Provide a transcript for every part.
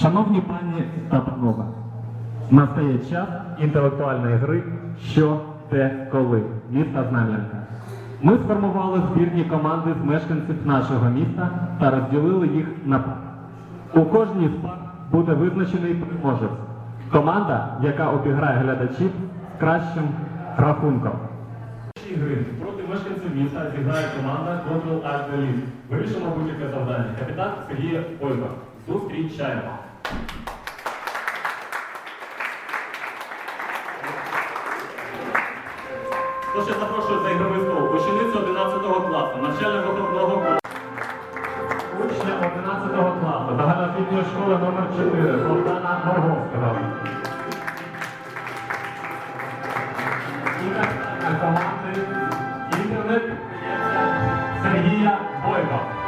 Шановні пані та панове, настає час інтелектуальної гри Що, де, коли міста Знам'янка. Ми сформували збірні команди з мешканців нашого міста та розділили їх на пар. У кожній з пар буде визначений переможець. Команда, яка обіграє глядачів з кращим рахунком. Проти мешканців міста зіграє команда Control Elite. Вирішимо будь-яке завдання. Капітан Сергій Ольга. Зустрічаємо. Тож я запрошую за ігровий стол ученицю 11 класу, навчально-виховного класу. Учня 11 класу, загальноосвітньої школи номер 4 Богдана Морговського. Команди інтернет Сергія Бойко.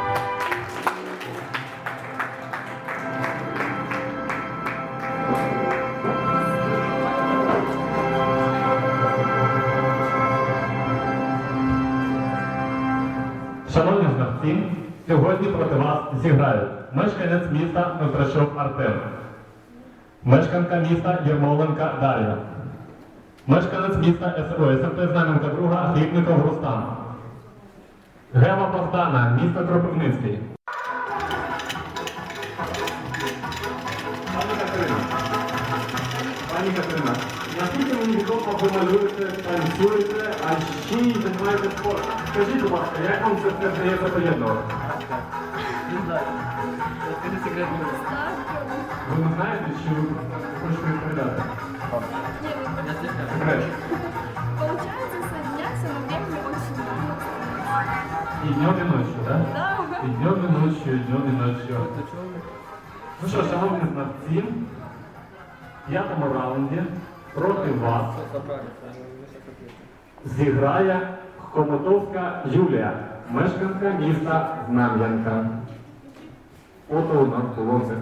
Сьогодні проти вас зіграють мешканець міста Нутрашов Артем, мешканка міста Єрмоленка Дар'я, мешканець міста СО СМТ Знам'янка Друга Хлібников Рустам, Гева Богдана, місто Кропивницький. Пані Катерина, пані Катерина, наскільки мені відомо, ви малюєте, танцюєте, а ще й займаєтесь спортом. Скажіть, будь ласка, як вам це все вдається поєднувати? Секрет мира. Ви не знаєте, чи ви хочете відповідати? Я слегка. Секрет. Получается соединяться, но времени очень много. І днем, і ночью, так? Да. І днем, і ночью, і днем, і ночью. Ну що, шановні знавці, в п'ятому раунді проти вас Все зіграє Хомотовська Юлія, мешканка міста Знам'янка. Фото у нас було все.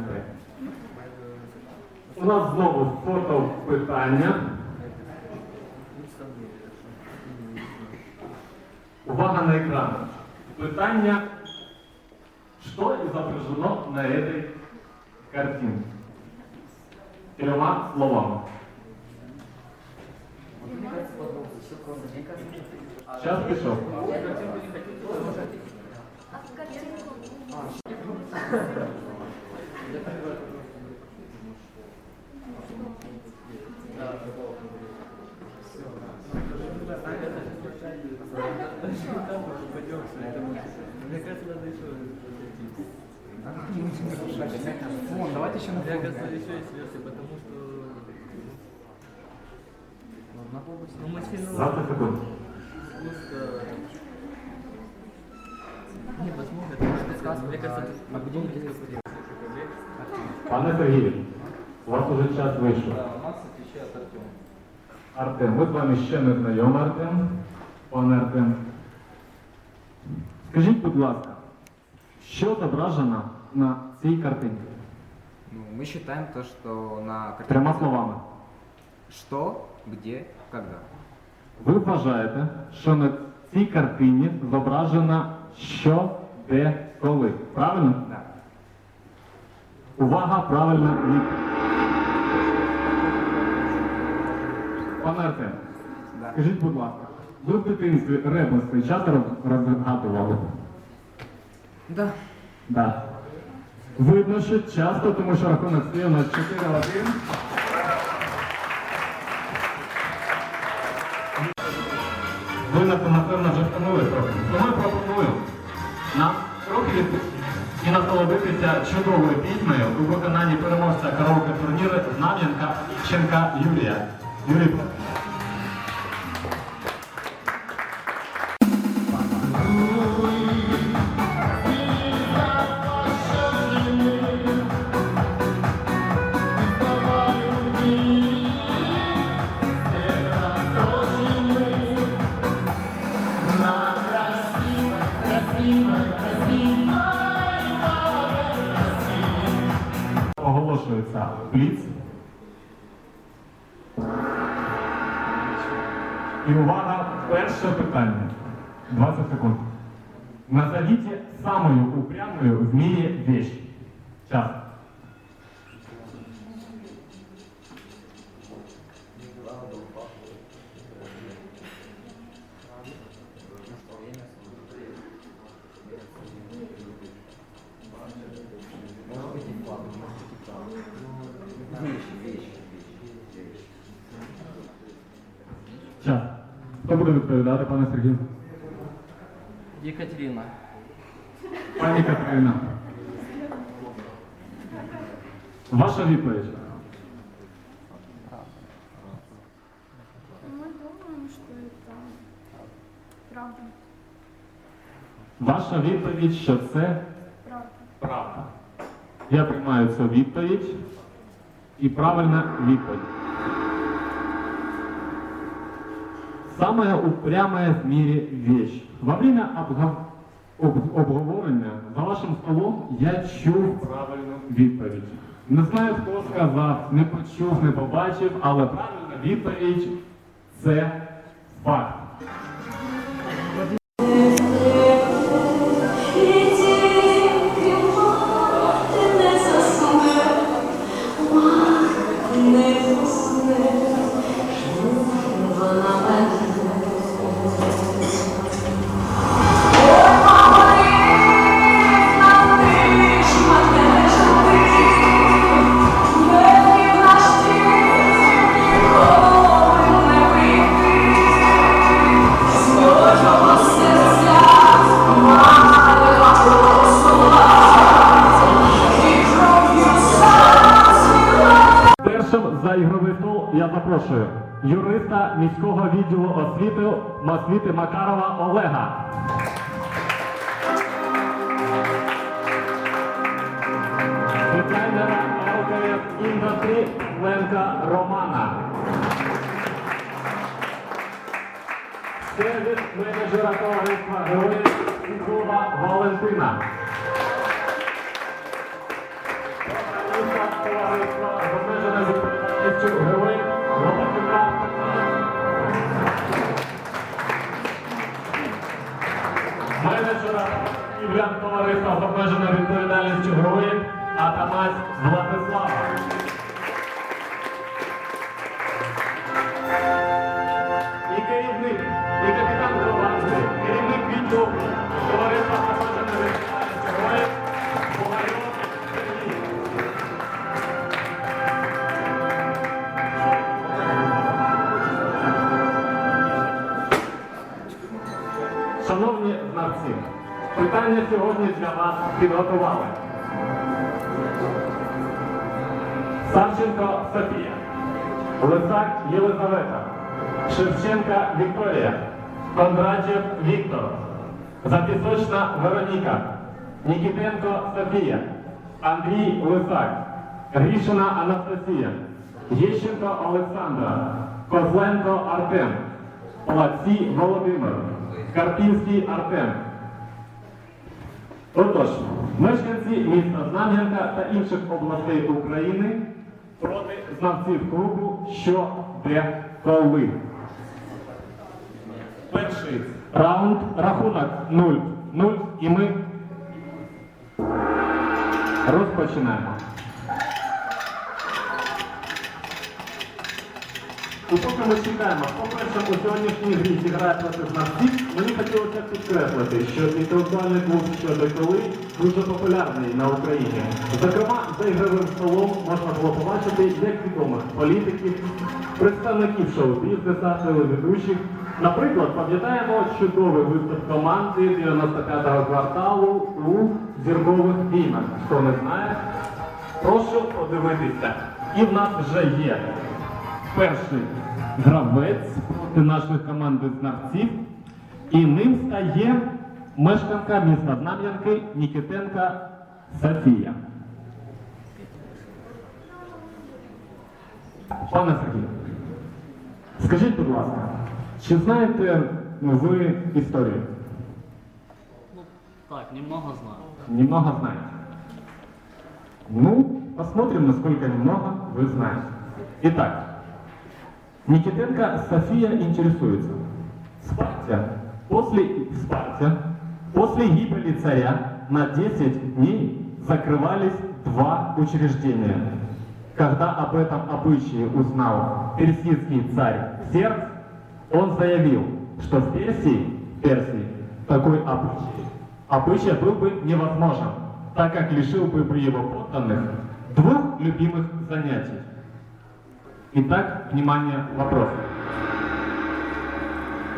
У нас знову фото питання. Увага на екран. Питання, что изображено на этой картинке? Трьома словами. А? Мне кажется, надо еще Фон, давайте еще на Мне фон. кажется, еще есть версия, потому что... Ну, мы Пане Сергію, у вас уже час вийшов. Артем. Артем, ми з вами ще не знайомі, Артем. Пане Артем. Скажіть, будь ласка, що зображено на цій картинці? Ну, мы считаем то, что на картинке... Трьома словами. Что, где, когда. Ви вважаєте, що на цій картині зображено що, де, коли. Правильно? Увага, правильна відповідь. Пане Артем, скажіть, будь ласка, ви в дитинстві ребуси часто роз- розгадували? Да. Да. Видно, що часто, тому що рахунок у нас 4-1. Ви напевно вже втомили трохи. Тому я пропоную нам трохи відпустити і насолодитися чудовою піснею у виконанні переможця караоке турніру Знам'янка Ченка Юрія. Юрій, Оголошується бліц. І увага, перше питання. 20 секунд. Назовите самую упрямую в мире вещь. Час. Хто буде відповідати, пане Сергію? Екатерина. Пані Катерина. Ваша відповідь. Мы думаем, что это правда. Ваша відповідь, що це Правда. правда. Я приймаю цю відповідь. І правильна відповідь. Самая упрямая в мире вещь. Во время обга- об- обговорення за вашим столом я чув правильну відповідь. Не знаю, хто сказав, не почув, не побачив, але правильна відповідь це факт. Я запрошую юриста міського відділу освіти освіти Макарова Олега. Дизайнера ЛКФ індустрі Ленка Романа. Сервіс менеджера товариства Героїв Сінкова Валентина. Товариства з обмеженою відповідальністю Герой Лопатюка. Менеджера Івлян товариства з обмеженою відповідальністю Герой Атамась Владислава. Підготували. Савченко Софія, Лисак Єлизавета, Шевченка Вікторія, Кондратєв Віктор, Запісочна Вероніка, Нікітенко Софія, Андрій Лисак, Грішина Анастасія, Єщенко Олександра, Козленко Артем, Платці Володимир, Карпінський Артем. Отож, мешканці міста Знам'янка та інших областей України проти знавців клубу що, де, коли. Перший раунд, рахунок 0-0 і ми розпочинаємо. І поки ми чекаємо, по-перше, у сьогоднішній грі зіграє проти знавців, мені хотілося підкреслити, що інтелектуальний клуб щодо коли дуже популярний на Україні. Зокрема, за ігровим столом можна було побачити як відомих політиків, представників шоу-бізнеса, телеведучих. Наприклад, пам'ятаємо чудовий виступ команди 95-го кварталу у зіркових війнах. Хто не знає, прошу подивитися. І в нас вже є перший гравець проти нашої команди знавців. І ним стає мешканка міста Знам'янки Нікітенка Софія. Пане Сергію, скажіть, будь ласка, чи знаєте ви історію? Ну, так, немного знаю. Немного знаете. Ну, посмотрим, насколько немного вы знаете. Итак, Никитенко София интересуется. Спартия. После Спартия, после гибели царя на 10 дней закрывались два учреждения. Когда об этом обычае узнал персидский царь Ксеркс, он заявил, что в Персии, Персии такой обычай, обычай был бы невозможен, так как лишил бы его подданных двух любимых занятий. Итак, внимание, вопрос.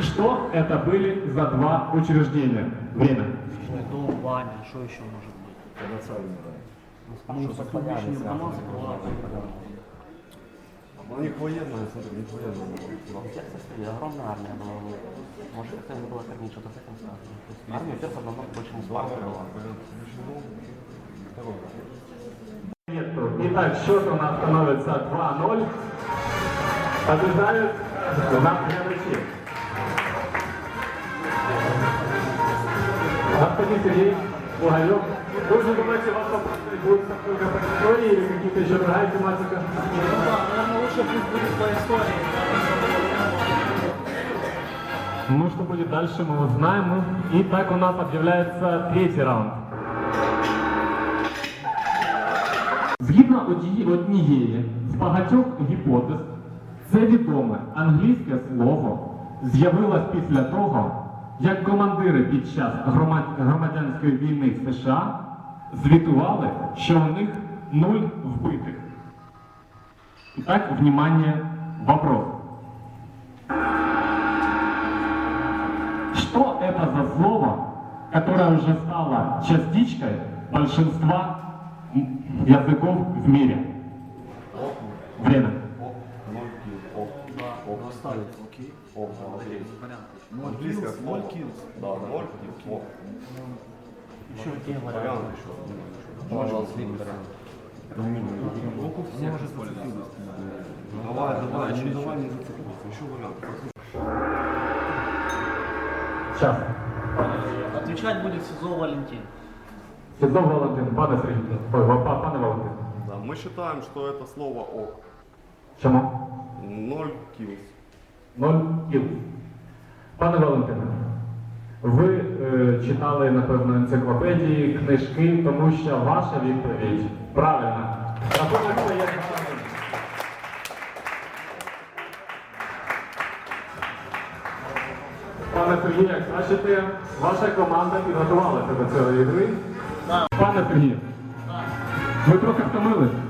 Что это были за два учреждения? Время. Дом, баня, что еще может быть? Ну, что, публичный дома закрываются. У них военная, смотри, у них военная. Кстати, огромная армия была. Может, как-то не было кормить, что-то с этим связано. Армия, во-первых, намного больше не спрашивала. Нету. Итак, счет у нас становится 2-0. Побеждают нам глядачи. Господин Сергей Бугаев, вы уже думаете, вас вопросы будут только по истории или какие-то еще другая тематика? Наверное, лучше пусть будет по истории. Ну, что будет дальше, мы узнаем. И так у нас объявляется третій раунд. Згідно одії- однієї з багатьох гіпотез, це відоме англійське слово з'явилось після того, як командири під час громадянської війни в США звітували, що у них нуль вбитих. І так, внимание, вопрос. Что это за слово, которое уже стало частичкой большинства языков в мире? Время. поставить. Окей. Ок, окей. Ноль ну, килс. Да, ноль и. Еще один вариант. Можно слить варианты. Блоков всех может использовать. Ну, давай, давай, еще, давай не зацепиться. Еще вариант. Сейчас. Отвечать будет СИЗО Валентин. СИЗО Валентин, пане Сергій. Ой, пане Валентин. Да, мы считаем, что это слово ок. Чему? Ноль килс. Ноль кіл. Пане Валентине, ви е, читали, напевно, енциклопедії, книжки, тому що ваша відповідь правильна. Рахунок стає 2-1. Пане Сергію, як бачите, ваша команда підготувалася до цієї гри. Пане Сергію, ви трохи втомились?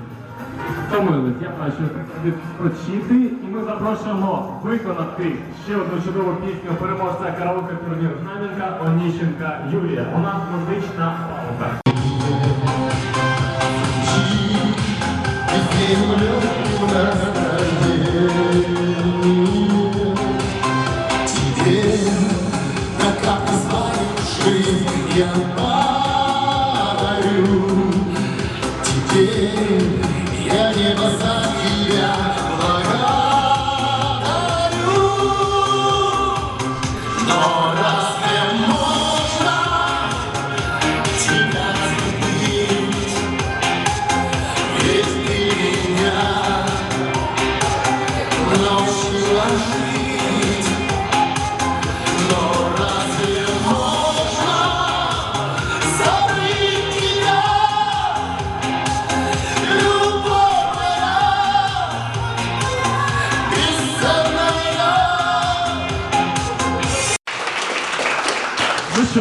Втомились, я бачу відпочити, і ми запрошуємо виконати ще одну чудову пісню переможця караоке турніру Знам'янка Оніщенка Юрія. У нас музична пауза. Що,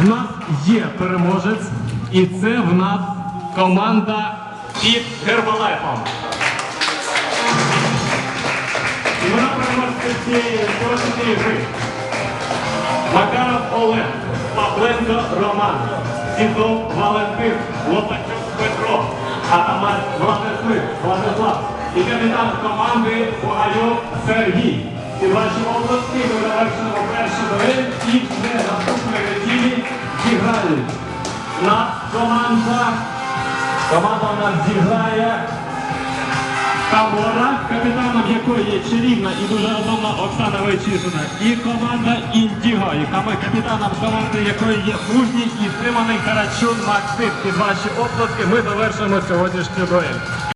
в нас є переможець, і це в нас команда під Гербалайфом. І вона переможця цієї сьогоднішньої гри. Макаров Олег, Павленко Роман, Сізов Валентин, Лопачук Петро, Атаман Владислав, Владислав і капітан команди Бугайов Сергій. І ваші області ми завершимо перший дуель і вже наступної неділі зіграють. Нас команда, команда у нас зіграє Камора, капітаном якої є чарівна і дуже розумна Оксана Войчишина, і команда Індіго, і ками- капітаном команди якої є мужній і стриманий Карачун Максим. Під ваші оплески ми завершимо сьогоднішню дуель.